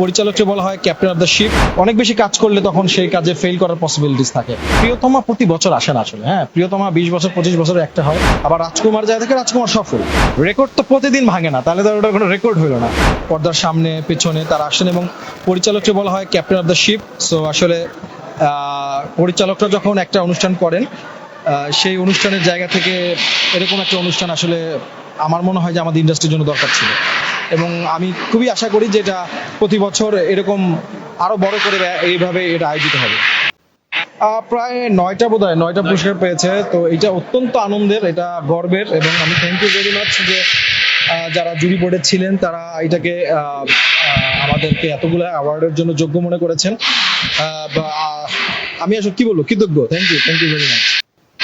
পরিচালককে বলা হয় captain of the sheep. অনেক বেশি কাজ করলে তখন সেই কাজে ফেল করার পসিবিলিটিস থাকে। প্রিয়তমা প্রতি বছর আসে না আসলে হ্যাঁ? প্রিয়তমা বিশ বছর, পঁচিশ বছর একটা হয়। আবার রাজকুমার যায় থেকে রাজকুমার সফল। রেকর্ড তো প্রতিদিন ভাঙে না, তাহলে তো ওটা কোনো রেকর্ড হলো না। পর্দার সামনে, পেছনে তারা আসেন এবং পরিচালককে বলা হয় captain of the ship. So আসলে পরিচালকরা যখন একটা অনুষ্ঠান করেন সেই অনুষ্ঠানের জায়গা থেকে এরকম একটা অনুষ্ঠান আসলে আমার মনে হয় যে আমাদের ইন্ডাস্ট্রির জন্য দরকার ছিল। এবং আমি খুবই আশা করি যে এটা প্রতি বছর এরকম আরও বড় করে এইভাবে এটা আয়োজিত হবে। আহ, প্রায় নয়টা বোধ হয় নয়টা। পুরস্কার পেয়েছে। তো এটা অত্যন্ত আনন্দের এটা গর্বের এবং আমি থ্যাংক ইউ ভেরি মাচ যে আহ, যারা জুরি বোর্ডে ছিলেন তারা এটাকে আমাদেরকে এতগুলো অ্যাওয়ার্ডের জন্য যোগ্য মনে করেছেন। আমি আসলে কি বলব? কৃতজ্ঞ। Thank you thank you very much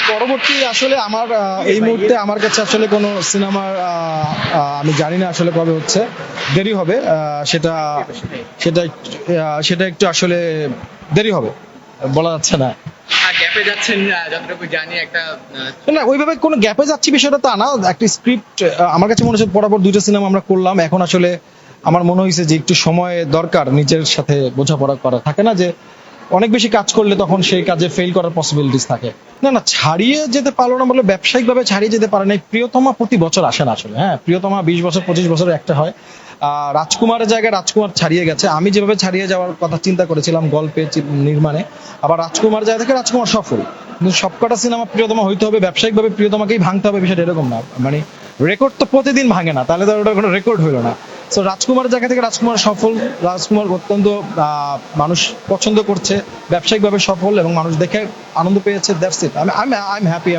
পরবর্তী আসলে আমার এই মুহূর্তে আমার কাছে আসলে কোনো সিনেমার আমি জানি না আসলে কবে হচ্ছে দেরি হবে সেটা সেটা সেটা একটু আসলে দেরি হবে বলা যাচ্ছে না। গ্যাপে যাচ্ছেন যতটুকু জানি একটা না ওইভাবে কোনো গ্যাপে যাচ্ছি বিষয়টা তা না একটা স্ক্রিপ্ট আমার কাছে মনে হচ্ছে পরপর দুইটা সিনেমা আমরা করলাম এখন আসলে আমার মনে হয়েছে যে একটু সময় দরকার নিজের সাথে বোঝাপড়া করা। থাকে না যে অনেক বেশি কাজ করলে তখন সেই কাজে ফেল করার পসিবিলিটিস থাকে। না না, ছাড়িয়ে যেতে পারল না বলে ব্যবসায়িকভাবে ছাড়িয়ে যেতে পারে না প্রিয়তমা প্রতি বছর আসে না আসলে হ্যাঁ। প্রিয়তমা বিশ বছর, পঁচিশ বছর একটা হয়। রাজকুমারের জায়গায় রাজকুমার ছাড়িয়ে গেছে। আমি যেভাবে ছাড়িয়ে যাওয়ার কথা চিন্তা করেছিলাম গল্পে নির্মাণে। আবার রাজকুমার জায়গা থেকে রাজকুমার সফল। কিন্তু সবকটা সিনেমা প্রিয়তমা হইতে হবে। ব্যবসায়িকভাবে প্রিয়তমাকেই ভাঙতে হবে। বিষয়টা এরকম না। মানে রেকর্ড তো প্রতিদিন ভাঙে না। তাহলে তো ওটা কোনো রেকর্ড হইল না। সো রাজকুমার জায়গা থেকে রাজকুমার সফল। রাজকুমার অত্যন্ত মানুষ পছন্দ করছে। ব্যবসায়িকভাবে সফল এবং মানুষ দেখে আনন্দ পেয়েছে। দ্যাটস ইট আমি আই এম হ্যাপি